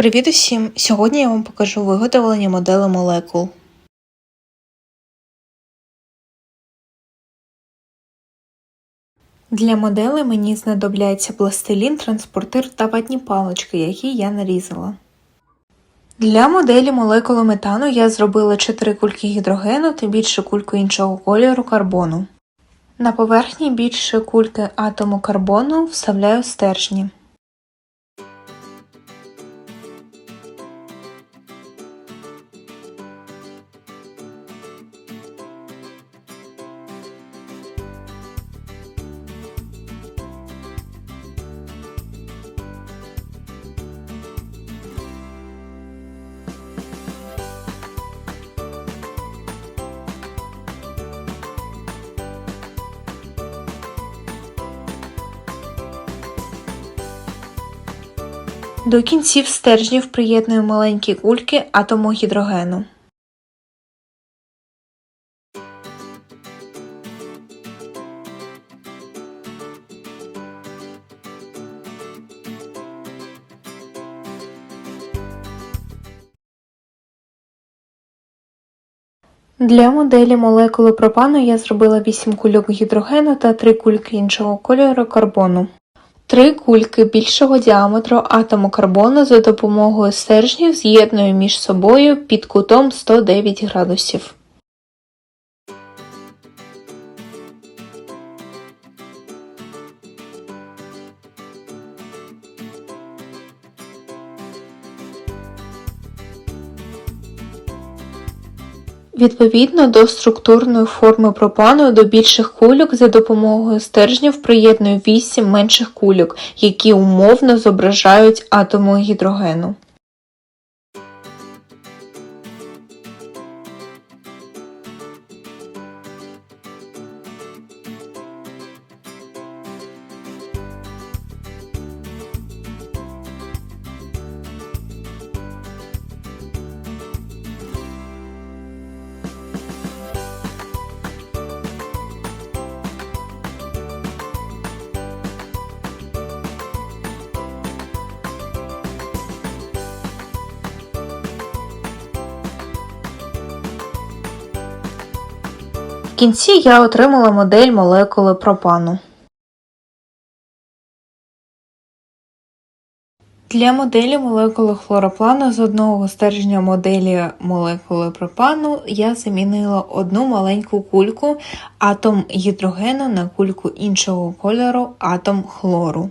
Привіт усім! Сьогодні я вам покажу виготовлення модели молекул. Для модели мені знадобляться пластилін, транспортир та ватні палички, які я нарізала. Для моделі молекули метану я зробила 4 кульки гідрогену та більше кульку іншого кольору карбону. На поверхні більше кульки атому карбону вставляю стержні. До кінців стержнів приєдную маленькі кульки атому гідрогену. Для моделі молекули пропану я зробила 8 кульок гідрогену та 3 кульки іншого кольору карбону. Три кульки більшого діаметру атому карбону за допомогою стержнів з'єднує між собою під кутом 109 градусів. Відповідно до структурної форми пропану до більших кульок за допомогою стержнів приєднує 8 менших кульок, які умовно зображають атоми гідрогену. Кінці я отримала модель молекули пропану. Для моделі молекули хлороплану з одного стержня моделі молекули пропану я замінила одну маленьку кульку атом гідрогену на кульку іншого кольору атом хлору.